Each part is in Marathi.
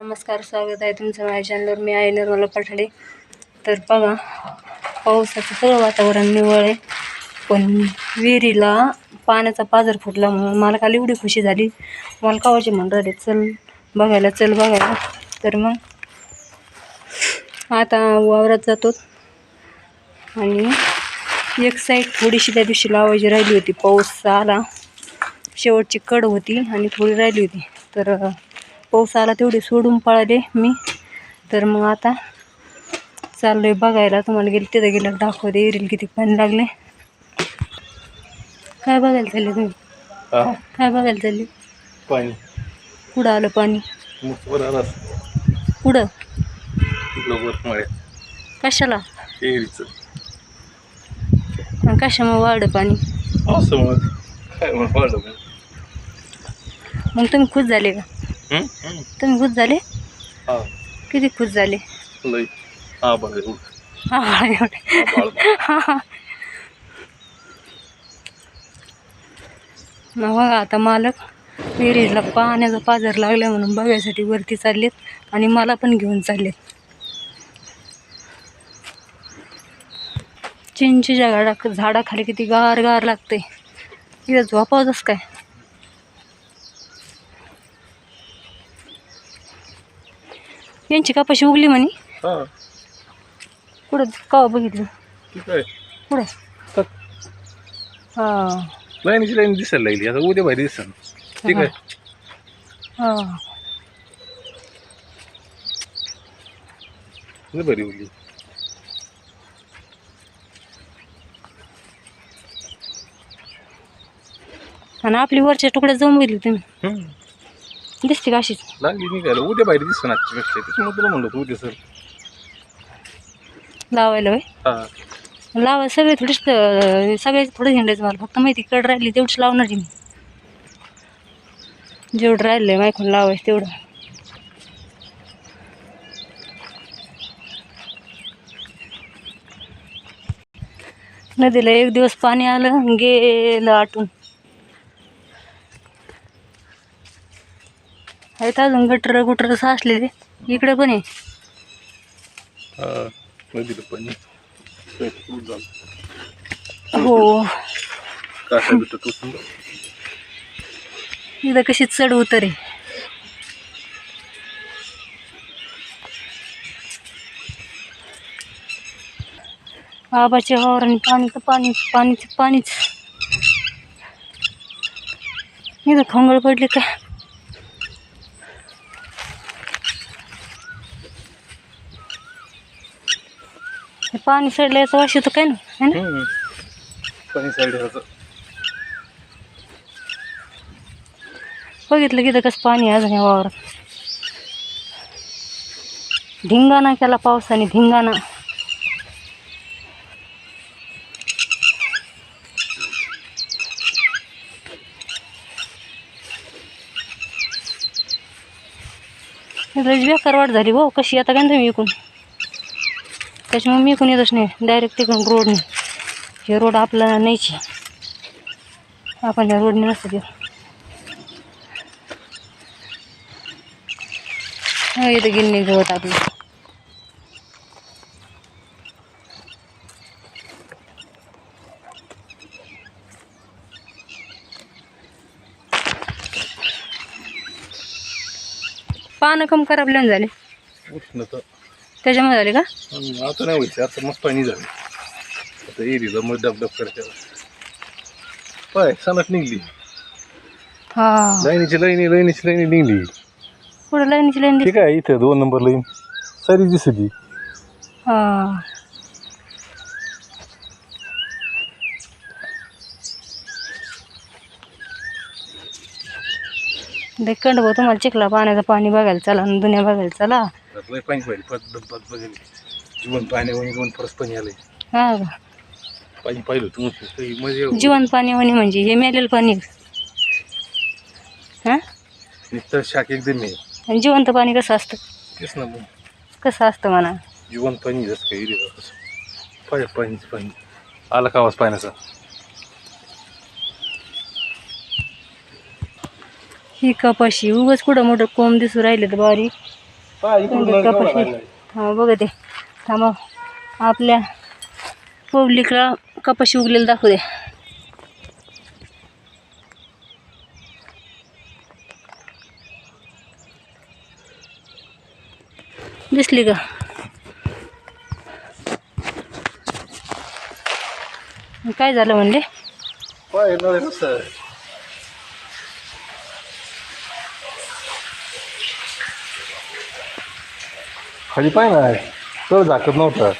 नमस्कार स्वागत आहे तुमचं माझ्या चॅनलवर मी आहे निर्मला पठाडे. तर बघा पावसाचं सगळं वातावरण निवळ आहे. पण विहिरीला पाण्याचा पाझर फुटला म्हणून मला काल एवढी खुशी झाली. मला कावाची म्हणून राहिले चल बघायला चल बघायला. तर मग आता वावरात जातो. आणि एक साईड थोडीशी त्या दिवशी लावायची राहिली होती. पाऊस आला. शेवटची कड होती आणि थोडी राहिली होती. तर पाऊस आला तेवढे सोडून पळाले मी. तर मग आता चाललो आहे बघायला. तुम्हाला गेले तिथं गेलं दाखवते. येईल किती पाणी लागले. काय बघायला चालले तुम्ही? काय बघायला चालले? पाणी. कुठं आलं पाणी? कुठं? कशाला? कशामुळे वाढलं पाणी? असं मग काय मग वाढलं मग मग तुम्ही खुश झाले का. तुम्ही खुश झाले? हा. किती खुश झाले? हा बघा आता मालक विहिरीला पाण्याचा पाझर लागला म्हणून बघायसाठी वरती चाललेत आणि मला पण घेऊन चाललेत. चिंचेच्या झाडा झाडाखाली किती गार गार लागते इथं झोपावतच काय? यांची कपाशी उगली म्हणे. हा. कुठं कवा बघितलं? ठीक आहे? कुठं? तर हां. लाईनीची लाईन दिसायला लागली. आता उद्या बाहेर दिसन. ठीक आहे. हां. बरी उरली आणि आपली वरच्या तुकड्या जमू गेली तुम्ही. हं. दिसते का अशीच लागली निघायला उद्या बाहेर दिसन आजची पेक्षा त्याच्यामुळे तुला म्हणलं होतं उद्या सर लावायला होय हा लावा सगळे थोडीच अं, थोडं हिंडायचं मला फक्त माहिती कड राहिली तेवढीच लावणार आहे मी जेवढं राहिलं आहे मायकून लावायचं तेवढं नदीला एक दिवस पाणी आलं गेलं आटून आहेत अजून गटर गुटर साचलेले इकडे पण आहे. हा नदीला पाणी स्वयंपाक झालं. हो. काटा बिटा टोचून इथं कशी चढ उतर आहे. आबाच्या वावराने पाणी तर पाणी पाणीच पाणीच. इथं खंगळ पडले काय हे पाणी सडलं याचा वाश येतो काय ना? है ना? हं. पाणी साईड बघितलं की इथं कसं पाणी आहे अजून या वावरात. धिंगाणा केला पावसाने धिंगाणा. लयच बेकार वाट झाली भाऊ कशी आता काय तुम्ही इकून त्याच्यामुळे मी कोण येतच नाही. डायरेक्ट तिकडून रोडने हे रोड आपला नाहीची आपण या रोडने नसतं येत हा इथं गिन्नी गवत आपलं. पानं कम खराबल्यान झाले. उष्णता. त्याच्यामुळे झाले का? आता नाही व्हायचं आता मस्त पाणी झालं. आता एरीला मग डब डब करते. पाय सणत निघली. हा. लाईनीची लाईनी लाईनीची लाईनी निघली. पुढे लाईनीची लाईन ठीक आहे इथं दोन नंबर लाईन. सारी दिसली हा. देखंड भाऊ तुम्हाला चिखला पाण्याचं पाणी बघायला चला आणि दुनिया बघायला चला. लय पाणी परत बघेल जीवन पाणी वणी दोन परत पाणी आलंय हा. का? पाणी पाहिलं होतं मस्त काही मजा येऊ. जिवंत पाणी म्हणे म्हणजे हे मेलेलं पाणी. हा? शाक एकदम आहे. आणि जिवंत पाणी कसं असतं? तेच ना मग. कसं असतं म्हणा? जीवन पाणी जसं काही एरिया कसं पाय पाणीच पाणी. आला का आवाज पाण्याचा? ही कपाशी. उगाच कुठं मोठं कोंब दिसू राहिले तर बारीक कपाशी. हा बघा ते. थांबा. आपल्या पब्लिकला कपाशी उगलेलं दाखवू द्या. दिसली का? काय झालं म्हणले पहा, हे नळ कसं आहे. खाली पाय ना. तर झाकत नव्हतं.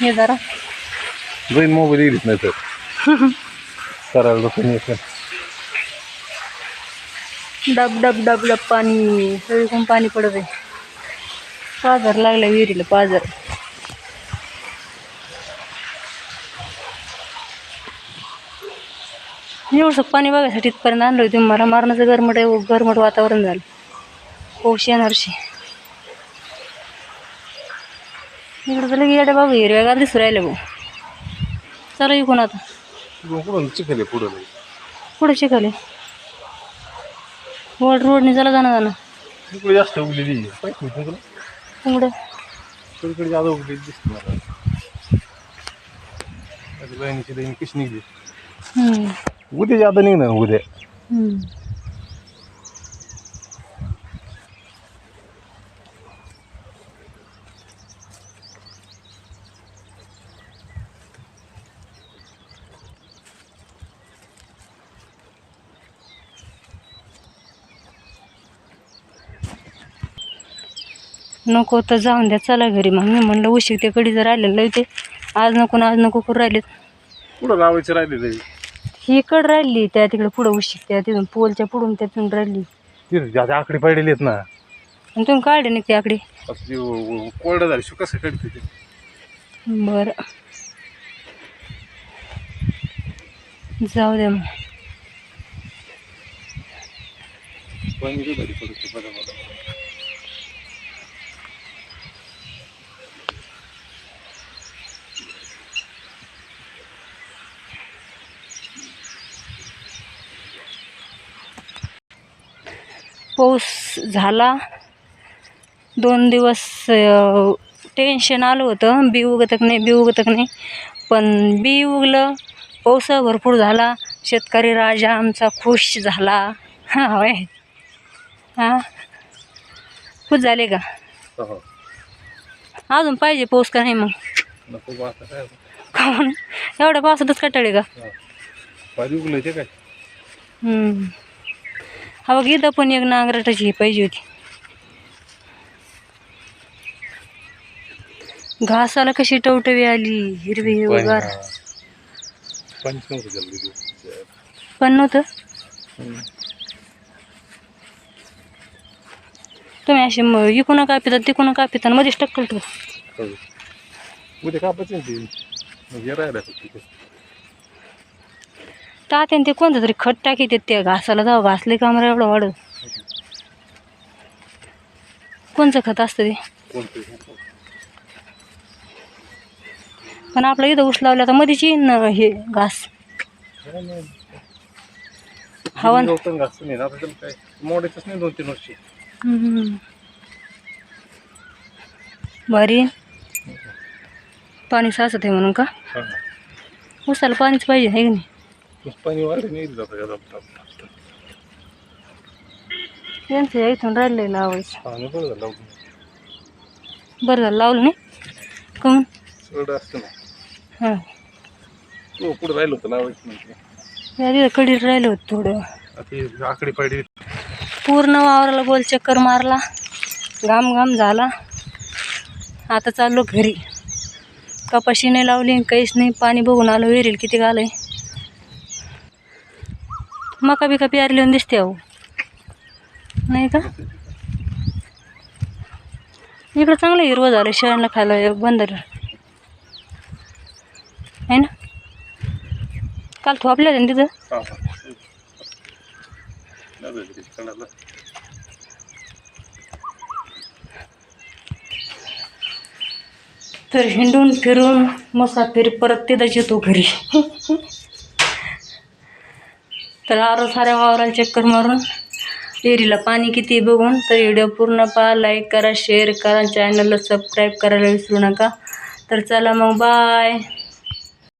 हे जरा. जाईन मोबाईल येत नाही तर करायला लोक नाही डब डब डब डब पाणी. सगळीकडून पाणी पडत आहे. पाझर लागला विहिरीला पाझर एवढंसं पाणी बघायसाठी इथपर्यंत आणलं होतं. मला मारण्याचं गरमट गरमट वातावरण झालं. पाऊस येणारशी. इकडं तर लगे बाबा हिरव्यागार दिसू राहिले भाऊ चला इकून आता कुठून चिखल पुढं लई. पुढे शिकाले रोड रोडने चला जाणं जाणं इकडे जास्त उगलेली आहे. पाहिजे नाही तुला पुढं सगळीकडे जादा उगलेली दिसते मला आता लाईनीची लाईन कशी निघली हम्म. उद्या जादा निघणार उद्या हम्म. नको तर जाऊन द्या चला घरी मग. मी म्हणलं उशीर ते कडी जर राहिलेलं होते आज नको ना आज नको करू राहिलेत. पुढं लावायचं राहिलेलं आहे ही कड राहिली त्या तिकडे पुढं उशीर त्या तिथून पोलच्या पुढून त्यातून राहिली. तिथे आकडे पडलेले आहेत ना. आणि तुम्ही काढले नाही त्याकडे आता ते कोरडं झाली शो कसं काढते ते? बरं. जाऊ द्या मग. पाणी लई भारी पडतं बरं बरं. पाऊस झाला. दोन दिवस टेन्शन आलं होतं. बी उगतक नाही बी उगतक नाही. पण बी उगलं पाऊस भरपूर झाला. शेतकरी राजा आमचा खुश झाला. हा होय. हां. खुश झाले का? हो. अजून पाहिजे पाऊस का नाही मग? एवढ्या पावसातच कटाळे का भारी उगलं ते काय हम्म. हा बघ इथं पण एक नांगरटाची ही पाहिजे होती. घासाला कशी टवटवी आली हिरवी हिरवीगार पाणी नव्हतं. तुम्ही असे इकडून का पितात तिकडून का पितात मध्येच टक्कल ठेव हो. उद्या कापायचं ना ते मग हे राहिलं फक्त ते. तात्याने ते कोणतं तरी खत टाकी ते त्या घासाला जाऊ घासले कामरा एवढं वाढत कोणचं खत असतं ते? पण आपलं इथं ऊस लावलं तर मध्येच येईन ना हे घास. हवा. भारी. पाणी साचत आहे म्हणून का? हा. उसाला पाणीच पाहिजे आहे की नाही? पाणी वाढलं नाही जातं का जातं. यांचं या इथून राहिलं लावायचं पाणी बरं झालं लावून. बरं झालं लावलं नाही कमून सगळं असतं ना हां तो पुढे राहिलं होतं लावायचं म्हणजे या तिथं कडीत राहिलं होतं थोडं आता हे आकडे पाडी पूर्ण वावराला गोल चक्कर मारला घाम घाम झाला आता चाललो घरी कपाशी नाही लावली काहीच नाही पाणी बघून आलं विहिरील किती आलंय मका बिका प्यारली येऊन दिसते अहो. नाही का? इकडं चांगलं हिरवं झालं शेळ्यांना खायला बंदर. आहे ना? काल थोपल्या होत्या ना तिथं. तर हिंडून फिरून मुसाफिर परत तिथंच येतो घरी. तर आरो साऱ्या वावराला चक्कर मारून. विहिरीला पाणी किती बघून. तर व्हिडिओ पूर्ण पहा लाईक करा शेअर करा चॅनलला सबस्क्राईब करायला विसरू नका. तर चला मग बाय